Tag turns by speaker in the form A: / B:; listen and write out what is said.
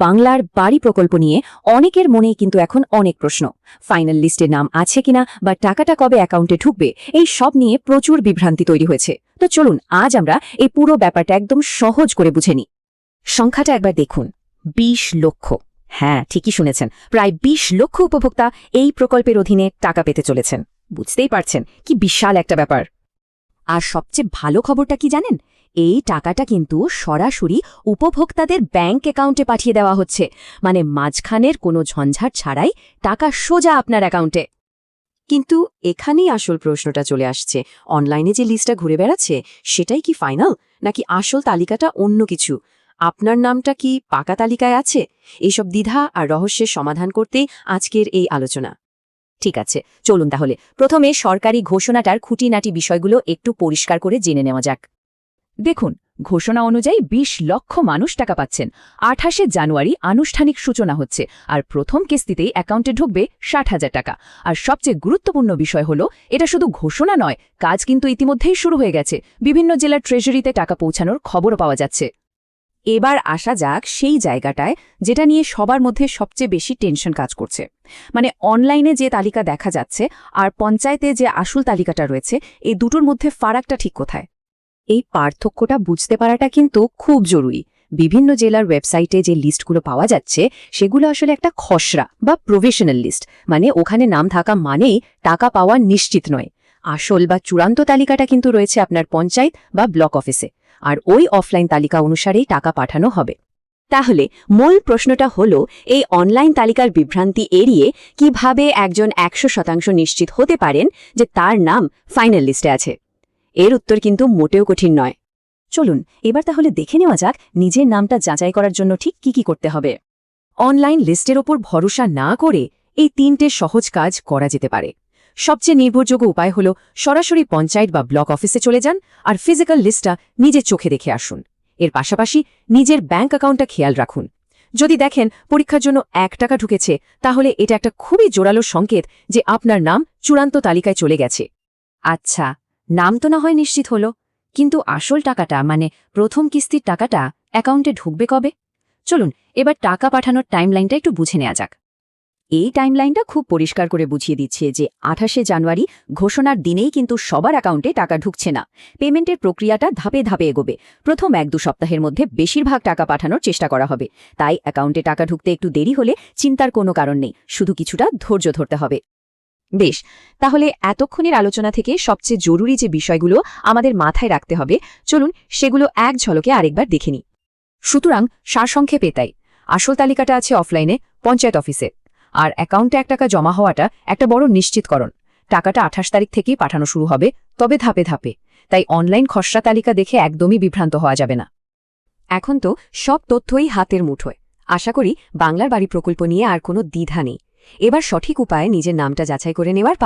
A: বাংলার বাড়ি প্রকল্প নিয়ে অনেকের মনেই কিন্তু এখন অনেক প্রশ্ন। ফাইনাল লিস্টে নাম আছে কিনা বা টাকাটা কবে অ্যাকাউন্টে ঢুকবে, এই সব নিয়ে প্রচুর বিভ্রান্তি তৈরি হয়েছে। তো চলুন, আজ আমরা এই পুরো ব্যাপারটা একদম সহজ করে বুঝে নিই। সংখ্যাটা একবার দেখুন। ২০ লক্ষ। হ্যাঁ ঠিকই শুনেছেন। প্রায় ২০ লক্ষ উপভোক্তা এই প্রকল্পের অধীনে টাকা পেতে চলেছেন। বুঝতেই পারছেন, কি বিশাল একটা ব্যাপার। আর সবচেয়ে ভালো খবরটা কি জানেন? এই টাকাটা কিন্তু সরাসরি উপভোক্তাদের ব্যাংক অ্যাকাউন্টে পাঠিয়ে দেওয়া হচ্ছে। মানে মাঝখানের কোনো ঝঞ্ঝাট ছাড়াই টাকা সোজা আপনার অ্যাকাউন্টে। কিন্তু এখানেই আসল প্রশ্নটা চলে আসছে। অনলাইনে যে লিস্টটা ঘুরে বেড়াচ্ছে, সেটাই কি ফাইনাল? নাকি আসল তালিকাটা অন্য কিছু? আপনার নামটা কি পাকা তালিকায় আছে? এইসব দ্বিধা আর রহস্যের সমাধান করতেই আজকের এই আলোচনা। ঠিক আছে, চলুন তাহলে। প্রথমে সরকারি ঘোষণাটার খুঁটিনাটি বিষয়গুলো একটু পরিষ্কার করে জেনে নেওয়া যাক।
B: দেখুন, ঘোষণা অনুযায়ী ২০ লক্ষ মানুষ টাকা পাচ্ছেন। আঠাশে জানুয়ারি আনুষ্ঠানিক সূচনা হচ্ছে, আর প্রথম কিস্তিতেই অ্যাকাউন্টে ঢুকবে ষাট হাজার টাকা। আর সবচেয়ে গুরুত্বপূর্ণ বিষয় হল, এটা শুধু ঘোষণা নয়, কাজ কিন্তু ইতিমধ্যেই শুরু হয়ে গেছে। বিভিন্ন জেলার ট্রেজারিতে টাকা পৌঁছানোর খবরও পাওয়া যাচ্ছে।
A: এবার আসা যাক সেই জায়গাটায়, যেটা নিয়ে সবার মধ্যে সবচেয়ে বেশি টেনশন কাজ করছে। মানে অনলাইনে যে তালিকা দেখা যাচ্ছে আর পঞ্চায়েতে যে আসল তালিকাটা রয়েছে, এই দুটোর মধ্যে ফারাকটা ঠিক কোথায়? এই পার্থক্যটা বুঝতে পারাটা কিন্তু খুব জরুরি। বিভিন্ন জেলার ওয়েবসাইটে যে লিস্টগুলো পাওয়া যাচ্ছে, সেগুলো আসলে একটা খসড়া বা প্রফেশনাল লিস্ট। মানে ওখানে নাম থাকা মানেই টাকা পাওয়া নিশ্চিত নয়। আসল বা চূড়ান্ত তালিকাটা কিন্তু রয়েছে আপনার পঞ্চায়েত বা ব্লক অফিসে। আর ওই অফলাইন তালিকা অনুসারেই টাকা পাঠানো হবে। তাহলে মূল প্রশ্নটা হল, এই অনলাইন তালিকার বিভ্রান্তি এড়িয়ে কীভাবে একজন একশো শতাংশ নিশ্চিত হতে পারেন যে তার নাম ফাইনাল লিস্টে আছে? এর উত্তর কিন্তু মোটেও কঠিন নয়। চলুন, এবার তাহলে দেখে নেওয়া যাক নিজের নামটা যাচাই করার জন্য ঠিক কি কি করতে হবে। অনলাইন লিস্টের ওপর ভরসা না করে এই তিনটে সহজ কাজ করা যেতে পারে। সবচেয়ে নির্ভরযোগ্য উপায় হল সরাসরি পঞ্চায়েত বা ব্লক অফিসে চলে যান আর ফিজিক্যাল লিস্টটা নিজের চোখে দেখে আসুন। এর পাশাপাশি নিজের ব্যাংক অ্যাকাউন্টটা খেয়াল রাখুন। যদি দেখেন পরীক্ষার জন্য এক টাকা ঢুকেছে, তাহলে এটা একটা খুবই জোরালো সংকেত যে আপনার নাম চূড়ান্ত তালিকায় চলে গেছে। আচ্ছা নাম তো না হয় নিশ্চিত হলো, কিন্তু আসল টাকাটা মানে প্রথম কিস্তির টাকাটা অ্যাকাউন্টে ঢুকবে কবে? চলুন, এবার টাকা পাঠানোর টাইমলাইনটা একটু বুঝে নেওয়া যাক। এই টাইমলাইনটা খুব পরিষ্কার করে বুঝিয়ে দিচ্ছে যে আঠাশে জানুয়ারি ঘোষণার দিনেই কিন্তু সবার অ্যাকাউন্টে টাকা ঢুকছে না। পেমেন্টের প্রক্রিয়াটা ধাপে ধাপে এগোবে। প্রথম এক দু সপ্তাহের মধ্যে বেশিরভাগ টাকা পাঠানোর চেষ্টা করা হবে। তাই অ্যাকাউন্টে টাকা ঢুকতে একটু দেরি হলে চিন্তার কোনো কারণ নেই। শুধু কিছুটা ধৈর্য ধরতে হবে। বেশ, তাহলে এতক্ষণের আলোচনা থেকে সবচেয়ে জরুরি যে বিষয়গুলো আমাদের মাথায় রাখতে হবে, চলুন সেগুলো এক ঝলকে আরেকবার দেখে সুতরাং সারসংক্ষেপে তাই। আসল তালিকাটা আছে অফলাইনে পঞ্চায়েত অফিসে আর অ্যাকাউন্টে এক টাকা জমা হওয়াটা একটা বড় নিশ্চিতকরণ। টাকাটা আঠাশ তারিখ থেকেই পাঠানো শুরু হবে, তবে ধাপে ধাপে। তাই অনলাইন খসড়া তালিকা দেখে একদমই বিভ্রান্ত হওয়া যাবে না। এখন তো সব তথ্যই হাতের মুঠোয়। আশা করি বাংলার বাড়ি প্রকল্প নিয়ে আর কোনো দ্বিধা নেই। এবার সঠিক উপায়ে নিজের নামটা যাচাই করে নেওয়ার